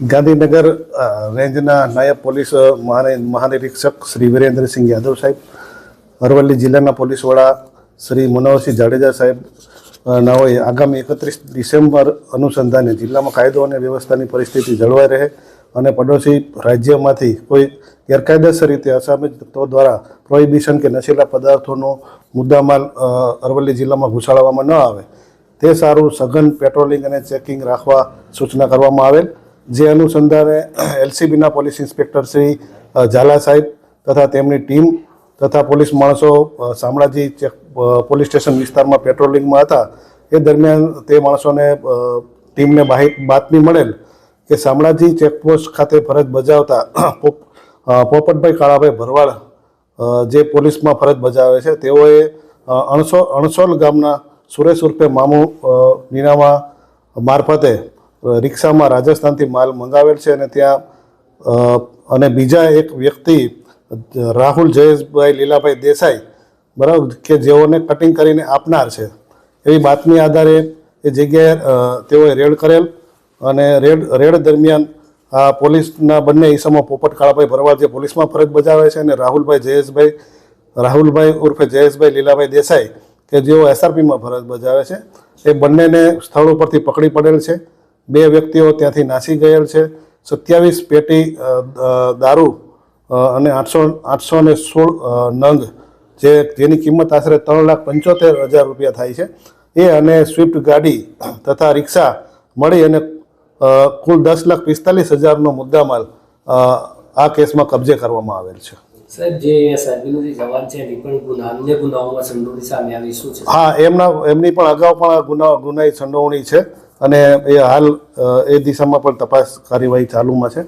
ગાંધીનગર રેન્જના નાયબ પોલીસ મહાનિરીક્ષક શ્રી વિરેન્દ્રસિંહ યાદવ સાહેબ, અરવલ્લી જિલ્લાના પોલીસ વડા શ્રી મનોહરસિંહ જાડેજા સાહેબ નાઓએ આગામી એકત્રીસ ડિસેમ્બર અનુસંધાને જિલ્લામાં કાયદો અને વ્યવસ્થાની પરિસ્થિતિ જળવાઈ રહે અને પડોશી રાજ્યમાંથી કોઈ ગેરકાયદેસર રીતે અસામી તત્વો દ્વારા પ્રોહિબિશન કે નશીલા પદાર્થોનો મુદ્દામાલ અરવલ્લી જિલ્લામાં ઘુસાડવામાં ન આવે. તે સારું સઘન પેટ્રોલિંગ અને ચેકિંગ રાખવા સૂચના કરવામાં આવેલ. જે અનુસંધાને એલસીબીના પોલીસ ઇન્સ્પેક્ટર શ્રી ઝાલા સાહેબ તથા તેમની ટીમ તથા પોલીસ માણસો શામળાજી ચેક પોલીસ સ્ટેશન વિસ્તારમાં પેટ્રોલિંગમાં હતા. એ દરમિયાન તે માણસોને ટીમને બાતમી મળેલ કે શામળાજી ચેકપોસ્ટ ખાતે ફરજ બજાવતા પોપટભાઈ કાળાભાઈ ભરવાડ જે પોલીસમાં ફરજ બજાવે છે, તેઓએ અણસો, અણસોલ ગામના સુરેશ ઉર્ફે મામુ નીનામા મારફતે રિક્ષામાં રાજસ્થાનથી માલ મંગાવેલ છે અને ત્યાં અને બીજા એક વ્યક્તિ, રાહુલ જયેશભાઈ લીલાભાઈ દેસાઈ, બરાબર, કે જેઓને કટિંગ કરીને આપનાર છે. એવી બાતમી આધારે એ જગ્યાએ તેઓએ રેડ કરેલ અને રેડ રેડ દરમિયાન આ પોલીસના બંને ઈસમો પોપટ કાળાભાઈ ભરવાડ જે પોલીસમાં ફરજ બજાવે છે અને રાહુલભાઈ જયેશભાઈ, રાહુલભાઈ ઉર્ફે જયેશભાઈ લીલાભાઈ દેસાઈ, કે જેઓ એસઆરપીમાં ફરજ બજાવે છે, એ બંનેને સ્થળ ઉપરથી પકડી પડેલ છે. બે વ્યક્તિઓ ત્યાંથી નાસી ગયેલ છે. સત્યાવીસ પેટી દારૂ અને આઠસો આઠસો ને સોળ નંગ, જે જેની કિંમત આશરે ત્રણ લાખ પંચોતેર હજાર રૂપિયા થાય છે. એ અને સ્વિફ્ટ ગાડી તથા રિક્ષા મળી અને કુલ દસ લાખ પિસ્તાલીસ હજારનો મુદ્દામાલ આ કેસમાં કબજે કરવામાં આવેલ છે. હા, એમના, એમની પણ અગાઉ પણ ગુના ગુનાહિત સંડોવણી છે અને એ હાલ એ દિશામાં પણ તપાસ કાર્યવાહી ચાલુમાં છે.